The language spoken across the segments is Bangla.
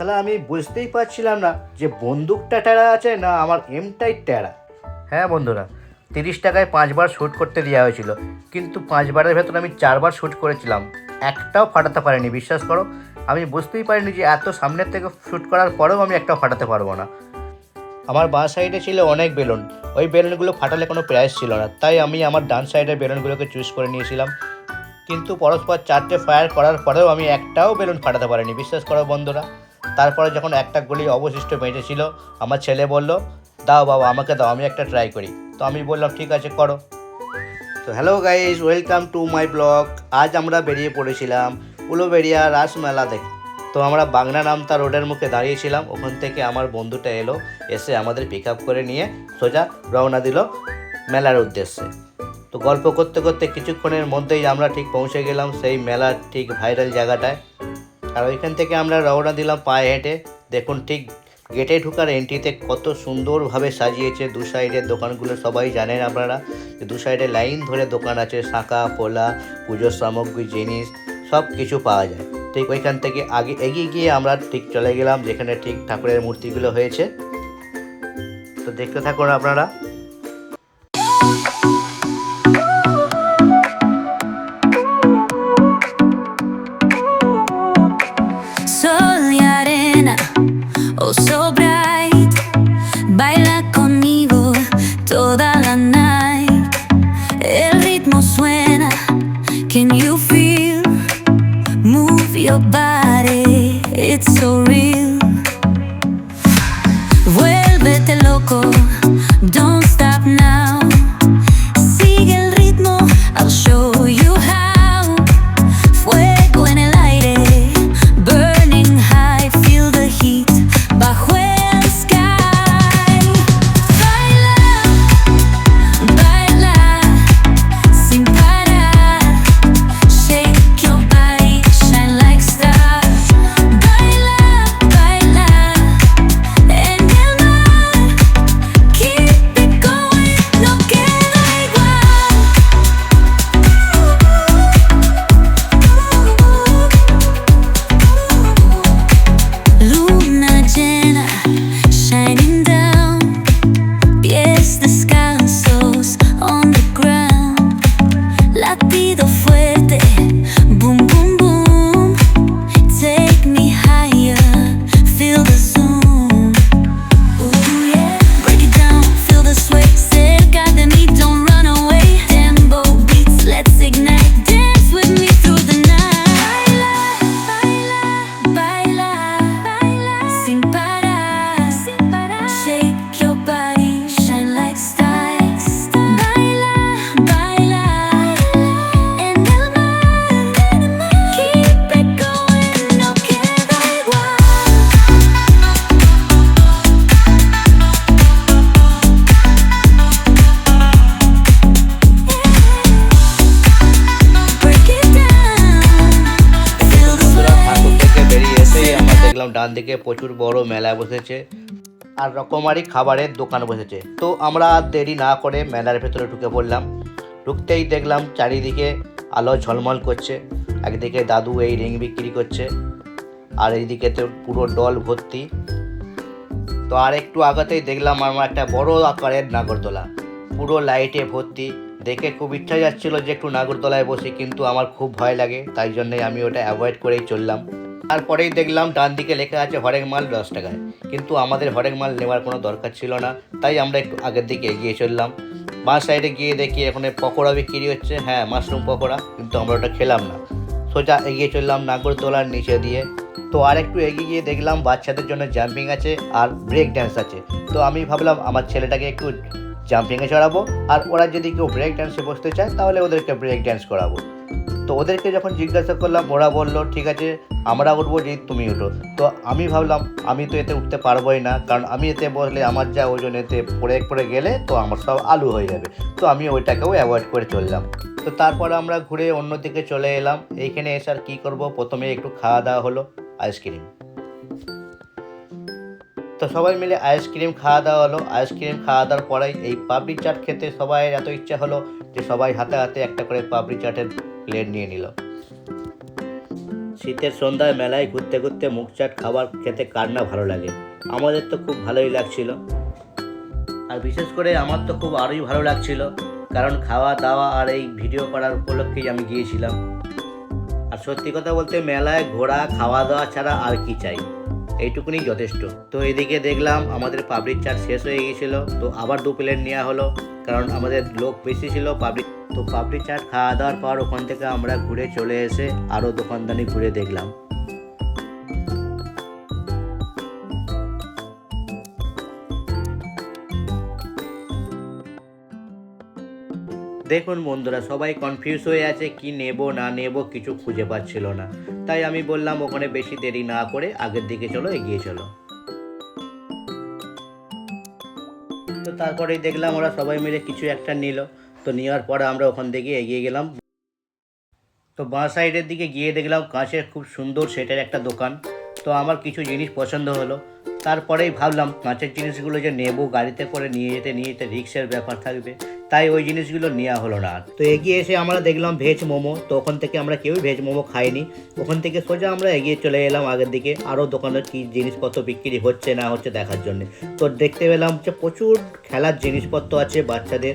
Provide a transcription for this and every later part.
তাহলে আমি বুঝতেই পারছিলাম না যে বন্দুকটা টেরা আছে না আমার এমটাই টেরা। হ্যাঁ বন্ধুরা, তিরিশ টাকায় পাঁচবার শ্যুট করতে দেওয়া হয়েছিল, কিন্তু পাঁচবারের ভেতরে আমি চারবার শ্যুট করেছিলাম। একটাও ফাটাতে পারিনি, বিশ্বাস করো। আমি বুঝতেই পারিনি যে এত সামনের থেকে শ্যুট করার পরেও আমি একটাও ফাটাতে পারব না। আমার বাঁ সাইডে ছিল অনেক বেলুন। ওই বেলুনগুলো ফাটালে কোনো প্রাইস ছিল না, তাই আমি আমার ডান সাইডের বেলুনগুলোকে চুজ করে নিয়েছিলাম। কিন্তু পরস্পর চারটে ফায়ার করার পরেও আমি একটাও বেলুন ফাটাতে পারিনি, বিশ্বাস করো বন্ধুরা। তারপরে যখন একটা গুলি অবশিষ্ট বেঁচেছিল আমার ছেলে বলল, দাও বাবা, আমাকে দাও, আমি একটা ট্রাই করি। তো আমি বললাম, ঠিক আছে, করো। তো hello guys welcome to my blog আজ আমরা বেরিয়ে পড়েছিলাম উলোবেরিয়া রাসমেলা দেখে। তো আমরা বাংলা নামতা রোডের মুখে দাঁড়িয়েছিলাম, ওখান থেকে আমার বন্ধুটা এলো, এসে আমাদের পিক আপ করে নিয়ে সোজা রওনা দিল মেলার উদ্দেশ্যে। তো গল্প করতে করতে কিছুক্ষণের মধ্যেই আমরা ঠিক পৌঁছে গেলাম সেই মেলার ঠিক ভাইরাল জায়গাটায়। আর ওইখান থেকে আমরা রওনা দিলাম পায়ে হেঁটে। দেখুন ঠিক গেটে ঢুকার এন্ট্রিতে কত সুন্দরভাবে সাজিয়েছে। দু সাইডের দোকানগুলো সবাই জানেন আপনারা। যে দু সাইডে লাইন ধরে দোকান আছে, শাঁখা, পোলা, পুজোর সামগ্রী, জিনিস সব কিছু পাওয়া যায়। ঠিক ওইখান থেকে আগে এগিয়ে গিয়ে আমরা ঠিক চলে গেলাম, যেখানে ঠিক ঠাকুরের মূর্তিগুলো হয়েছে। তো দেখতে থাকুন আপনারা। Can you feel? Move your body, it's so real. ডান দিকে প্রচুর বড় মেলা বসেছে আর রকমারি খাবারের দোকান বসেছে। তো আমরা আর দেরি না করে মেলার ভেতরে ঢুকে পড়লাম। ঢুকতেই দেখলাম চারিদিকে আলো ঝলমল করছে। একদিকে দাদু এই রিং বিক্রি করছে আর এইদিকে তো পুরো ডল ভর্তি। তো আর একটু আগাতেই দেখলাম আমার একটা বড় আকারের নাগরদোলা। পুরো লাইটে ভর্তি। দেখে খুব ইচ্ছা যাচ্ছিল যে একটু নাগরদোলায় বসি, কিন্তু আমার খুব ভয় লাগে, তাই জন্যই আমি ওটা অ্যাভয়েড করেই চললাম। তারপরেই দেখলাম ডান দিকে লেখা আছে হরেক মাল দশ টাকায়। কিন্তু আমাদের হরেক মাল নেওয়ার কোনো দরকার ছিল না, তাই আমরা একটু আগের দিকে এগিয়ে চললাম। বাঁ সাইডে গিয়ে দেখি এখানে পকোড়া বিক্রি হচ্ছে হ্যাঁ মাশরুম পকোড়া, কিন্তু আমরা ওটা খেলাম না। সোজা এগিয়ে চললাম নাগরদোলার নিচে দিয়ে। তো আর একটু এগিয়ে গিয়ে দেখলাম বাচ্চাদের জন্য জাম্পিং আছে আর ব্রেক ড্যান্স আছে। তো আমি ভাবলাম আমার ছেলেটাকে একটু জাম্পিংয়ে চড়াবো, আর ওরা যদি কেউ ব্রেক ড্যান্সে বসতে চায় তাহলে ওদেরকে ব্রেক ড্যান্স করাবো। তো ওদেরকে যখন জিজ্ঞাসা করলাম, ওরা বলল, ঠিক আছে, আমরা উঠবো, যে তুমি উঠো। তো আমি ভাবলাম, আমি তো এতে উঠতে পারবোই না, কারণ আমি এতে বসলে আমার যা ওজন এতে পড়ে পড়ে গেলে তো আমার সব আলু হয়ে যাবে। তো আমি ওইটাকেও অ্যাভয়েড করে চললাম। তো তারপর আমরা ঘুরে অন্যদিকে চলে এলাম। এইখানে এসে আর কী করব? প্রথমে একটু খাওয়া দাওয়া হলো আইসক্রিম তো সবাই মিলে আইসক্রিম খাওয়া দাওয়া হলো। আইসক্রিম খাওয়া দাওয়ার পরেই এই পাপড়ি চাট খেতে সবাই এত ইচ্ছা হলো যে সবাই হাতে হাতে একটা করে পাপড়ি চাটের প্লেট নিয়ে নিল। শীতের সন্ধ্যায় মেলায় ঘুরতে ঘুরতে মুখ চাট খাবার খেতে কার না ভালো লাগে? আমাদের তো খুব ভালোই লাগছিল। আর বিশেষ করে আমার তো খুব আরোই ভালো লাগছিল, কারণ খাওয়া দাওয়া আর এই ভিডিও করার উপলক্ষেই আমি গিয়েছিলাম। আর সত্যি কথা বলতে মেলায় ঘোরা, খাওয়া দাওয়া ছাড়া আর কি চাই? এইটুকুনি যথেষ্ট। তো এদিকে দেখলাম আমাদের পাবলিক চাট শেষ হয়ে গিয়েছিল, তো আবার দু প্লেট নেওয়া হলো, কারণ আমাদের লোক বেশি ছিল পাবলিক তো পাপড়ি চাট খাওয়া দাওয়ার পর ওখান থেকে আমরা ঘুরে চলে এসে আরও দোকানদানি ঘুরে দেখলাম। দেখুন বন্ধুরা, সবাই কনফিউজ হয়ে আছে কি নেব, না নেব, কিছু খুঁজে পাচ্ছিল না। তাই আমি বললাম ওখানে বেশি দেরি না করে আগের দিকে চলো, এগিয়ে চলো। তো তারপরেই দেখলাম ওরা সবাই মিলে কিছু একটা নিল। তো নেওয়ার পরে আমরা ওখান থেকে এগিয়ে গেলাম। তো বাঁ সাইডের দিকে গিয়ে দেখলাম কাঁচের খুব সুন্দর সেটের একটা দোকান। তো আমার কিছু জিনিস পছন্দ হলো। তারপরেই ভাবলাম কাঁচের জিনিসগুলো যে নেব, গাড়িতে করে নিয়ে যেতে নিয়ে যেতে রিক্সের ব্যাপার থাকবে। তাই ওই জিনিসগুলো নেওয়া হলো না। তো এগিয়ে এসে আমরা দেখলাম ভেজ মোমো। তো ওখান থেকে আমরা কেউই ভেজ মোমো খাইনি। ওখান থেকে সোজা আমরা এগিয়ে চলে এলাম আগের দিকে। আরও দোকানে কী জিনিসপত্র বিক্রি হচ্ছে না হচ্ছে দেখার জন্য। তো দেখতে পেলাম যে প্রচুর খেলার জিনিসপত্র আছে বাচ্চাদের।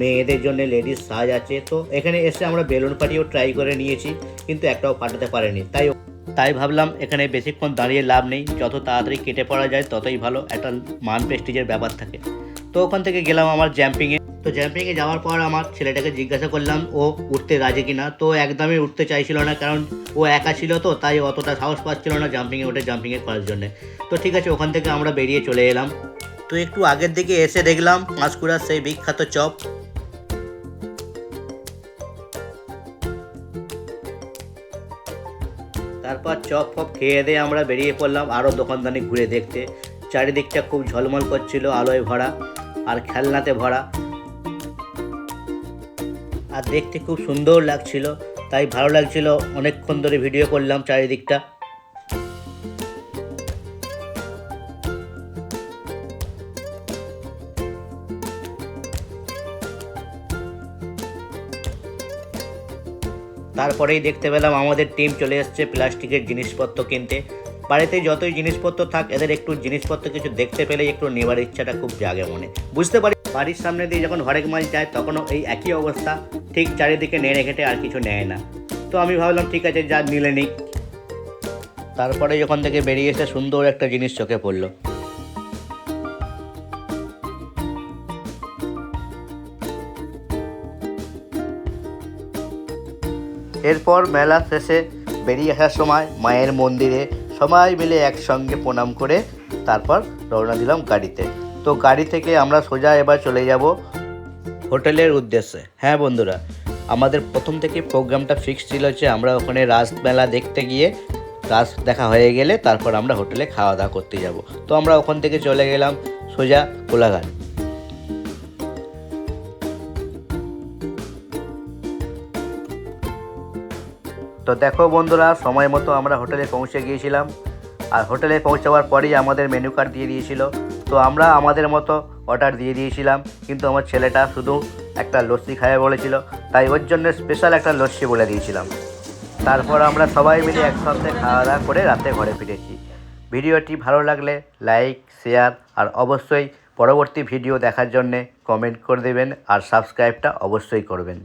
মেয়েদের জন্য লেডিস সাজ আছে। তো এখানে এসে আমরা বেলুন পাটিও ট্রাই করে নিয়েছি, কিন্তু একটাও ফাটাতে পারেনি। তাই তাই ভাবলাম এখানে বেশিক্ষণ দাঁড়িয়ে লাভ নেই। যত তাড়াতাড়ি কেটে পড়া যায়, ততই ভালো। একটা মান প্রেস্টিজের ব্যাপার থাকে। তো ওখান থেকে গেলাম আমার জ্যাম্পিংয়ে তো জ্যাম্পিংয়ে যাওয়ার পর আমার ছেলেটাকে জিজ্ঞাসা করলাম, ও উঠতে রাজি কিনা? তো একদমই উঠতে চাইছিল না, কারণ ও একা ছিল তো, তাই অতটা সাহস পাচ্ছিল না জাম্পিংয়ে উঠে জাম্পিংয়ে করার জন্য। তো ঠিক আছে, ওখান থেকে আমরা বেরিয়ে চলে এলাম। তো একটু আগের দিকে এসে দেখলাম পাঁশকুড়ার সেই বিখ্যাত চপ। তারপর চপ ফপ খেয়ে দিয়ে আমরা বেরিয়ে পড়লাম আরও দোকানদানি ঘুরে দেখতে। চারিদিকটা খুব ঝলমল করছিল আলোয় ভরা আর খেলনাতে ভরা। আর দেখতে খুব সুন্দর লাগছিল, তাই ভালো লাগছিল। অনেকক্ষণ ধরে ভিডিও করলাম চারিদিকটা। তারপরেই দেখতে পেলাম আমাদের টিম চলে এসছে প্লাস্টিকের জিনিসপত্র কিনতে। বাড়িতে যতই জিনিসপত্র থাক, এদের একটু জিনিসপত্র কিছু দেখতে পেলেই একটু নেওয়ার ইচ্ছাটা খুব জাগে মনে। বুঝতে পারি, বাড়ির সামনে দিয়ে যখন হরেক মাছ যায়, তখনও এই একই অবস্থা, ঠিক চারিদিকে নেড়ে ঘেটে আর কিছু নেয় না। তো আমি ভাবলাম, ঠিক আছে, যা নিলে নিক। তারপরে যখন থেকে বেরিয়ে এসে সুন্দর একটা জিনিস চোখে পড়ল। এরপর মেলা শেষে বেরিয়ে আসার সময় মায়ের মন্দিরে সবাই মিলে একসঙ্গে প্রণাম করে তারপর রওনা দিলাম গাড়িতে। তো গাড়ি থেকে আমরা সোজা এবার চলে যাব হোটেলের উদ্দেশ্যে। হ্যাঁ বন্ধুরা, আমাদের প্রথম থেকে প্রোগ্রামটা ফিক্স ছিল যে আমরা ওখানে রাস মেলা দেখতে গিয়ে রাস দেখা হয়ে গেলে তারপর আমরা হোটেলে খাওয়া দাওয়া করতে যাব। তো আমরা ওখান থেকে চলে গেলাম সোজা কোলাঘাট। তো দেখো বন্ধুরা, সময় মতো আমরা হোটেলে পৌঁছে গিয়েছিলাম। আর হোটেলে পৌঁছাবার পরেই আমাদের মেনু কার্ড দিয়ে দিয়েছিল। তো আমরা আমাদের মতো অর্ডার দিয়ে দিয়েছিলাম। কিন্তু আমার ছেলেটা শুধু একটা লস্যি খাবে বলেছিল। তাই ওর জন্য স্পেশাল একটা লস্যি বলে দিয়েছিলাম। তারপর আমরা সবাই মিলে একসাথে খাওয়া দাওয়া করে রাতে ঘরে ফিরেছি। ভিডিওটি ভালো লাগলে লাইক শেয়ার আর অবশ্যই পরবর্তী ভিডিও দেখার জন্যে কমেন্ট করে দেবেন। আর সাবস্ক্রাইবটা অবশ্যই করবেন।